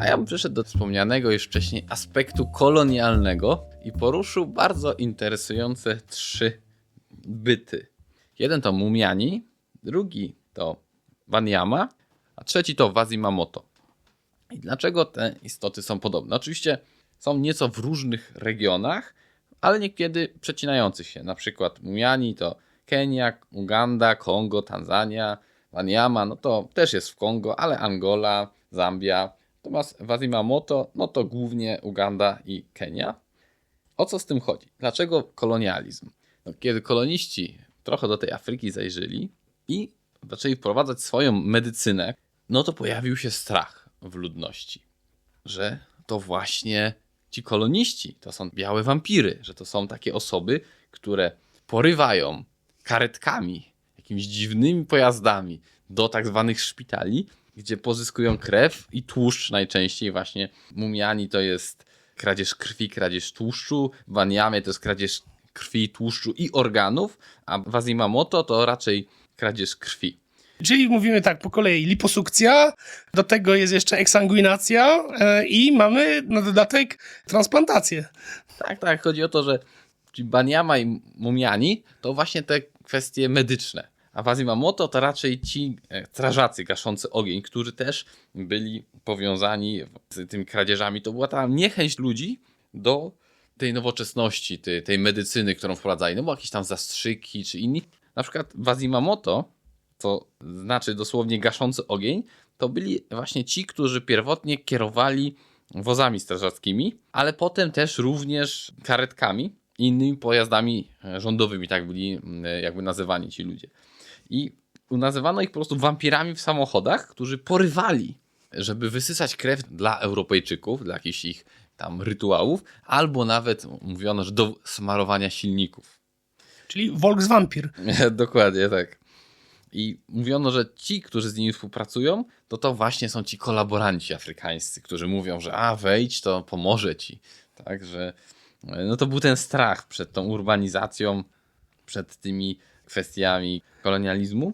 A ja bym przyszedł do wspomnianego już wcześniej aspektu kolonialnego i poruszył bardzo interesujące trzy byty. Jeden to Mumiani, drugi to Wanyama, a trzeci to Wazimamoto. I dlaczego te istoty są podobne? Oczywiście są nieco w różnych regionach, ale niekiedy przecinających się. Na przykład Mumiani to Kenia, Uganda, Kongo, Tanzania, Wanyama, no to też jest w Kongo, ale Angola, Zambia. Natomiast Wazimamoto, no to głównie Uganda i Kenia. O co z tym chodzi? Dlaczego kolonializm? No, kiedy koloniści trochę do tej Afryki zajrzeli i zaczęli wprowadzać swoją medycynę, no to pojawił się strach w ludności, że to właśnie ci koloniści to są białe wampiry, że to są takie osoby, które porywają karetkami, jakimiś dziwnymi pojazdami do tak zwanych szpitali, gdzie pozyskują krew i tłuszcz najczęściej właśnie. Mumiani to jest kradzież krwi, kradzież tłuszczu, w Waniamie to jest kradzież krwi, tłuszczu i organów, a w Azimamoto to raczej kradzież krwi. Czyli mówimy tak po kolei liposukcja, do tego jest jeszcze eksanguinacja e, i mamy na dodatek transplantację. Tak, tak, chodzi o to, że Baniama i Mumiani to właśnie te kwestie medyczne. A w to raczej ci e, strażacy gaszący ogień, którzy też byli powiązani z tymi kradzieżami. To była ta niechęć ludzi do tej nowoczesności, tej, tej medycyny, którą wprowadzali. No bo jakieś tam zastrzyki czy inni. Na przykład w Azimamoto, to znaczy dosłownie gaszący ogień, to byli właśnie ci, którzy pierwotnie kierowali wozami strażackimi, ale potem też również karetkami i innymi pojazdami e, rządowymi, tak byli m, jakby nazywani ci ludzie. I nazywano ich po prostu wampirami w samochodach, którzy porywali, żeby wysysać krew dla Europejczyków, dla jakichś ich tam rytuałów, albo nawet mówiono, że do smarowania silników. Czyli Volkswampir. Dokładnie tak. I mówiono, że ci, którzy z nimi współpracują, to to właśnie są ci kolaboranci afrykańscy, którzy mówią, że a wejdź, to pomoże ci. Tak, że no to był ten strach przed tą urbanizacją, przed tymi kwestiami kolonializmu.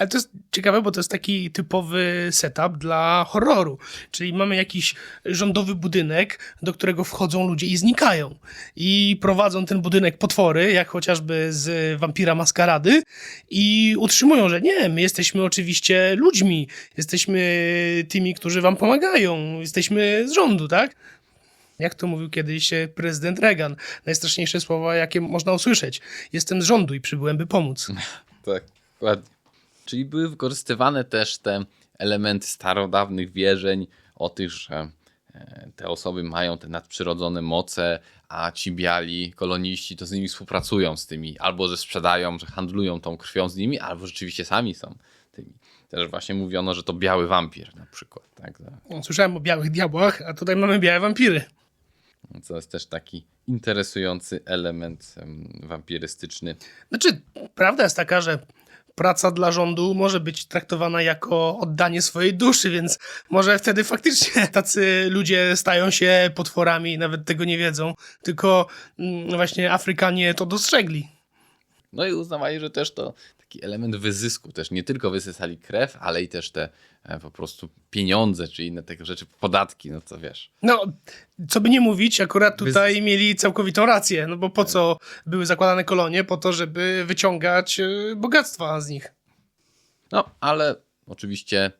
Ale to jest ciekawe, bo to jest taki typowy setup dla horroru. Czyli mamy jakiś rządowy budynek, do którego wchodzą ludzie i znikają. I prowadzą ten budynek potwory, jak chociażby z Wampira Maskarady i utrzymują, że nie, my jesteśmy oczywiście ludźmi, jesteśmy tymi, którzy wam pomagają, jesteśmy z rządu, tak? Jak to mówił kiedyś e, prezydent Reagan. Najstraszniejsze słowa, jakie można usłyszeć. Jestem z rządu i przybyłem, by pomóc. Tak, dokładnie. Czyli były wykorzystywane też te elementy starodawnych wierzeń o tych, że e, te osoby mają te nadprzyrodzone moce, a ci biali koloniści to z nimi współpracują z tymi, albo że sprzedają, że handlują tą krwią z nimi, albo rzeczywiście sami są tymi. Też właśnie mówiono, że to biały wampir na przykład. Tak? Słyszałem o białych diabłach, a tutaj mamy białe wampiry. Co jest też taki interesujący element em, wampirystyczny. Znaczy, prawda jest taka, że praca dla rządu może być traktowana jako oddanie swojej duszy, więc może wtedy faktycznie tacy ludzie stają się potworami i nawet tego nie wiedzą, tylko mm, właśnie Afrykanie to dostrzegli. No i uznawali, że też to taki element wyzysku, też nie tylko wysysali krew, ale i też te e, po prostu pieniądze, czy inne takie rzeczy, podatki, no co wiesz. No, co by nie mówić, akurat tutaj mieli całkowitą rację, no bo po co były zakładane kolonie? Po to, żeby wyciągać e, bogactwa z nich. No, ale oczywiście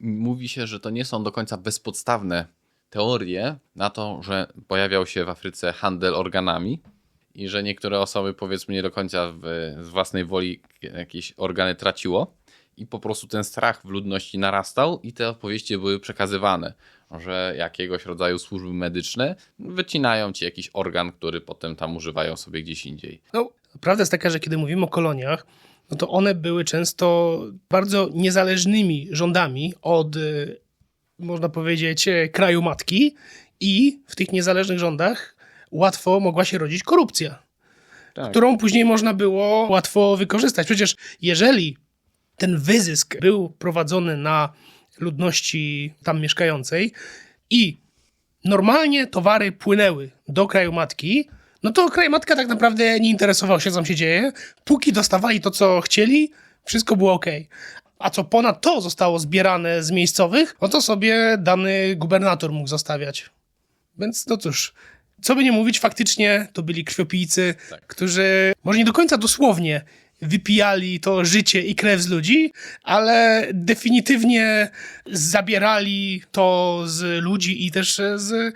mówi się, że to nie są do końca bezpodstawne teorie na to, że pojawiał się w Afryce handel organami i że niektóre osoby powiedzmy nie do końca w, z własnej woli jakieś organy traciło i po prostu ten strach w ludności narastał i te opowieści były przekazywane, że jakiegoś rodzaju służby medyczne wycinają ci jakiś organ, który potem tam używają sobie gdzieś indziej. No, prawda jest taka, że kiedy mówimy o koloniach, no to one były często bardzo niezależnymi rządami od, y, można powiedzieć, e, kraju matki i w tych niezależnych rządach łatwo mogła się rodzić korupcja, Tak. którą później można było łatwo wykorzystać. Przecież jeżeli ten wyzysk był prowadzony na ludności tam mieszkającej i normalnie towary płynęły do kraju matki, no to kraj matka tak naprawdę nie interesował się, co tam się dzieje. Póki dostawali to, co chcieli, wszystko było ok. a co ponad to zostało zbierane z miejscowych, no to sobie dany gubernator mógł zostawiać. Więc no cóż, co by nie mówić, faktycznie to byli krwiopijcy, Tak. którzy może nie do końca dosłownie wypijali to życie i krew z ludzi, ale definitywnie zabierali to z ludzi i też z,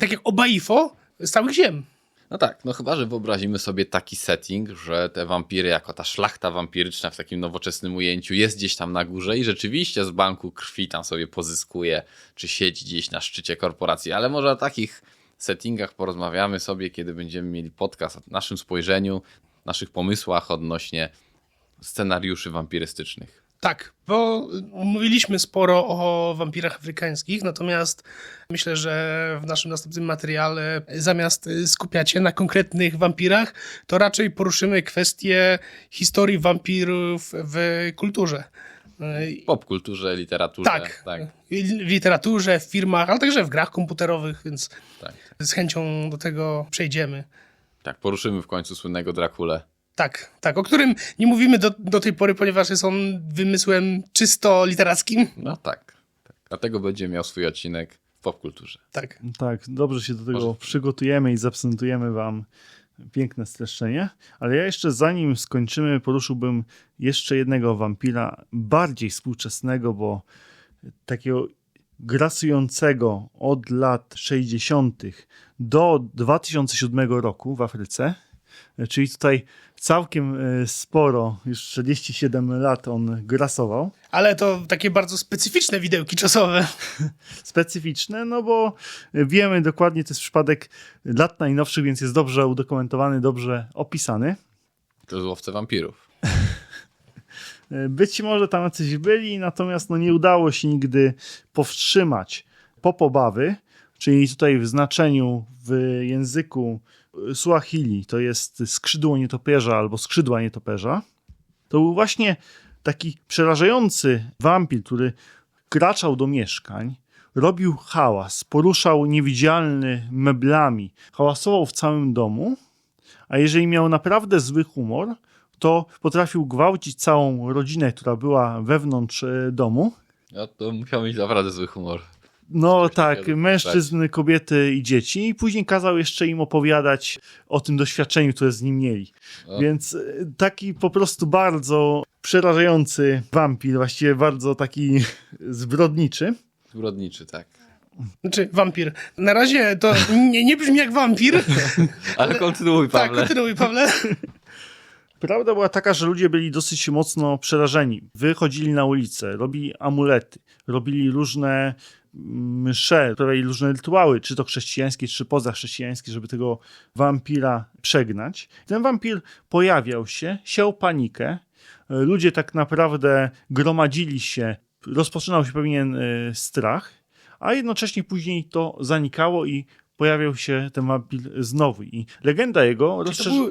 tak jak Obaifo, z całych ziem. No tak, no chyba, że wyobrazimy sobie taki setting, że te wampiry, jako ta szlachta wampiryczna w takim nowoczesnym ujęciu jest gdzieś tam na górze i rzeczywiście z banku krwi tam sobie pozyskuje, czy siedzi gdzieś na szczycie korporacji, ale może takich settingach porozmawiamy sobie, kiedy będziemy mieli podcast o naszym spojrzeniu, naszych pomysłach odnośnie scenariuszy wampirystycznych. Tak, bo mówiliśmy sporo o wampirach afrykańskich, natomiast myślę, że w naszym następnym materiale zamiast skupiać się na konkretnych wampirach, to raczej poruszymy kwestię historii wampirów w kulturze. W popkulturze, literaturze. Tak, tak, w literaturze, w firmach, ale także w grach komputerowych, więc tak. Z chęcią do tego przejdziemy. Tak, poruszymy w końcu słynnego Drakulę. Tak, tak, o którym nie mówimy do, do tej pory, ponieważ jest on wymysłem czysto literackim. No tak, tak. Dlatego będzie miał swój odcinek w popkulturze. Tak. Tak, dobrze się do tego Może- przygotujemy i zaprezentujemy wam piękne streszczenie. Ale ja jeszcze zanim skończymy, poruszyłbym jeszcze jednego wampira, bardziej współczesnego, bo takiego grasującego od lat 60. do 2007 roku w Afryce. Czyli tutaj całkiem e, sporo, już 47 lat on grasował. Ale to takie bardzo specyficzne widełki czasowe. specyficzne, no bo wiemy dokładnie, to jest przypadek lat najnowszych, więc jest dobrze udokumentowany, dobrze opisany. To jest łowca wampirów. Być może tam jacyś byli, natomiast no nie udało się nigdy powstrzymać popobawy, czyli tutaj w znaczeniu w języku Suahili to jest skrzydło nietoperza albo skrzydła nietoperza. To był właśnie taki przerażający wampir, który wkraczał do mieszkań, robił hałas, poruszał niewidzialny meblami, hałasował w całym domu, a jeżeli miał naprawdę zły humor, to potrafił gwałcić całą rodzinę, która była wewnątrz e, domu. No to musiał mieć naprawdę zły humor. No tak, mężczyzn, kobiety i dzieci. I później kazał jeszcze im opowiadać o tym doświadczeniu, które z nim mieli. O. Więc e, taki po prostu bardzo przerażający wampir, właściwie bardzo taki zbrodniczy. Zbrodniczy, tak. Znaczy, wampir. Na razie to nie, nie brzmi jak wampir. Ale kontynuuj, Tak, Pawle. kontynuuj, Pawle. Prawda była taka, że ludzie byli dosyć mocno przerażeni. Wychodzili na ulicę, robili amulety, robili różne msze, robili różne rytuały, czy to chrześcijańskie, czy pozachrześcijańskie, żeby tego wampira przegnać. Ten wampir pojawiał się, siał panikę. Ludzie tak naprawdę gromadzili się, rozpoczynał się pewien e, strach, a jednocześnie później to zanikało i pojawiał się ten wampir znowu. I legenda jego rozszerzyła.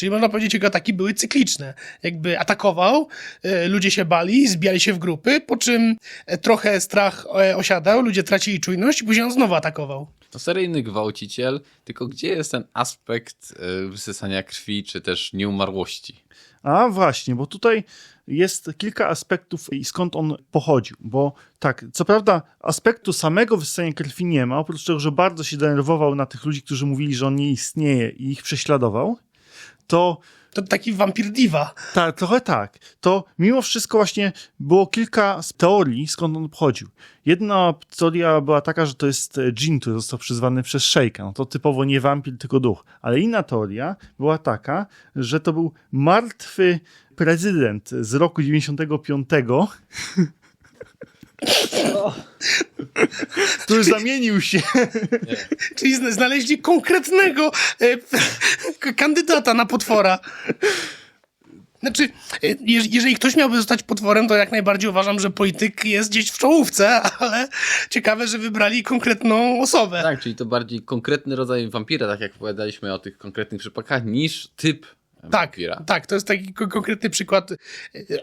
Czyli można powiedzieć, że jego ataki były cykliczne. Jakby atakował, e, ludzie się bali, zbijali się w grupy, po czym e, trochę strach e, osiadał, ludzie tracili czujność i później on znowu atakował. To seryjny gwałciciel, tylko gdzie jest ten aspekt wysysania krwi, czy też nieumarłości? A właśnie, bo tutaj jest kilka aspektów i skąd on pochodził. Bo tak, co prawda aspektu samego wysysania krwi nie ma, oprócz tego, że bardzo się denerwował na tych ludzi, którzy mówili, że on nie istnieje i ich prześladował, to To taki wampir diva. tak, trochę tak. To mimo wszystko właśnie było kilka teorii, skąd on pochodził. Jedna teoria była taka, że to jest e, dżin, który został przyzwany przez szejka. No to typowo nie wampir, tylko duch. Ale inna teoria była taka, że to był martwy prezydent z roku 95, który zamienił się Czyli zna- znaleźli konkretnego e, kandydata na potwora. Znaczy, e, jeż- jeżeli ktoś miałby zostać potworem, to jak najbardziej uważam, że polityk jest gdzieś w czołówce, ale ciekawe, że wybrali konkretną osobę. Tak, czyli to bardziej konkretny rodzaj wampira, tak jak opowiadaliśmy o tych konkretnych przypadkach, niż typ Tak, wampira. tak, to jest taki ko- konkretny przykład e,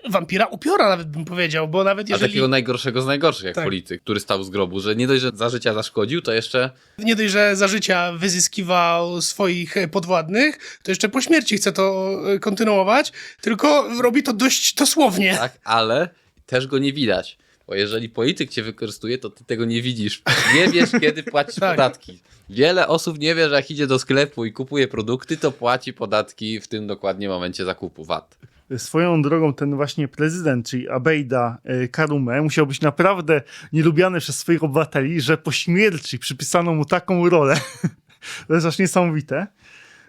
wampira, upiora nawet bym powiedział, bo nawet A jeżeli takiego najgorszego z najgorszych, jak Tak. polityk, który stał z grobu, że nie dość, że za życia zaszkodził, to jeszcze nie dość, że za życia wyzyskiwał swoich e, podwładnych, to jeszcze po śmierci chce to e, kontynuować, tylko robi to dość dosłownie. tak, ale też go nie widać. Bo jeżeli polityk cię wykorzystuje, to ty tego nie widzisz. Nie wiesz, kiedy płacisz Tak. podatki. Wiele osób nie wie, że jak idzie do sklepu i kupuje produkty, to płaci podatki w tym dokładnie momencie zakupu VAT. Swoją drogą ten właśnie prezydent, czyli Abejda e, Karume, musiał być naprawdę nielubiany przez swoich obywateli, że po śmierci przypisano mu taką rolę. to jest aż niesamowite.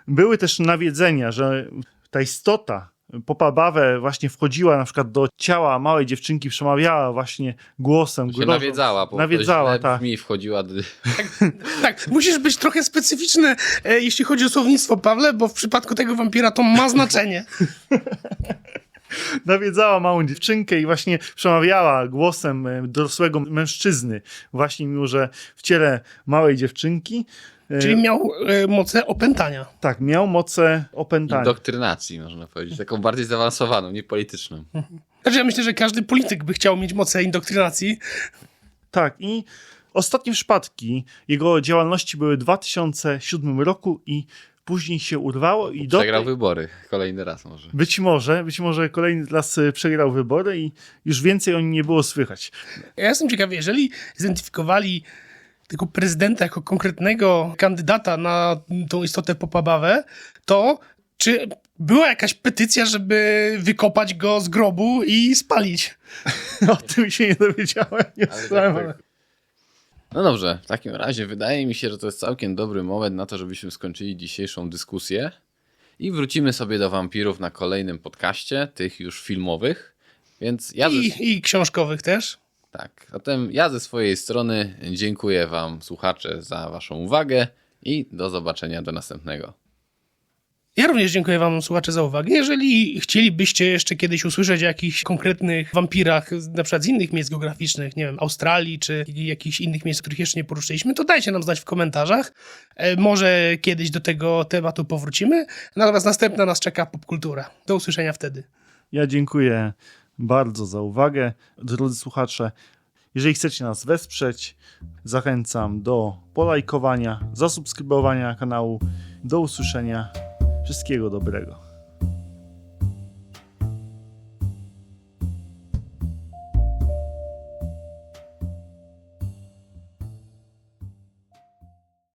Były też nawiedzenia, że ta istota Popabawę właśnie wchodziła na przykład do ciała małej dziewczynki, przemawiała właśnie głosem. Się grożąc- nawiedzała, bo Nawiedzała, tak. brzmi, wchodziła d- Tak, musisz być trochę specyficzny, e, jeśli chodzi o słownictwo, Pawle, bo w przypadku tego wampira to ma znaczenie. nawiedzała małą dziewczynkę i właśnie przemawiała głosem e, dorosłego mężczyzny, właśnie mimo, że w ciele małej dziewczynki. E, Czyli miał e, moce opętania. Tak, miał moce opętania. indoktrynacji, można powiedzieć. Taką bardziej zaawansowaną, nie polityczną. Znaczy ja myślę, że każdy polityk by chciał mieć moce indoktrynacji. Tak, i ostatnie przypadki jego działalności były w 2007 roku i później się urwało i do Przegrał wybory. Kolejny raz może. Być może, być może kolejny raz e, przegrał wybory i już więcej o nim nie było słychać. Ja jestem ciekawy, jeżeli zidentyfikowali tego prezydenta jako konkretnego kandydata na tą istotę popabawę, to czy była jakaś petycja, żeby wykopać go z grobu i spalić? O tym się nie dowiedziałem. Nie tak, tak. No dobrze, w takim razie wydaje mi się, że to jest całkiem dobry moment na to, żebyśmy skończyli dzisiejszą dyskusję i wrócimy sobie do wampirów na kolejnym podcaście, tych już filmowych. Więc ja ze, I, I książkowych też. Tak, zatem ja ze swojej strony dziękuję Wam, słuchacze, za Waszą uwagę i do zobaczenia do następnego. Ja również dziękuję Wam, słuchacze, za uwagę. Jeżeli chcielibyście jeszcze kiedyś usłyszeć o jakichś konkretnych wampirach, na przykład z innych miejsc geograficznych, nie wiem, Australii czy jakichś innych miejsc, których jeszcze nie poruszyliśmy, to dajcie nam znać w komentarzach. E, Może kiedyś do tego tematu powrócimy. Natomiast następna nas czeka popkultura. Do usłyszenia wtedy. Ja dziękuję bardzo za uwagę, drodzy słuchacze. Jeżeli chcecie nas wesprzeć, zachęcam do polajkowania, zasubskrybowania kanału. Do usłyszenia. Wszystkiego dobrego.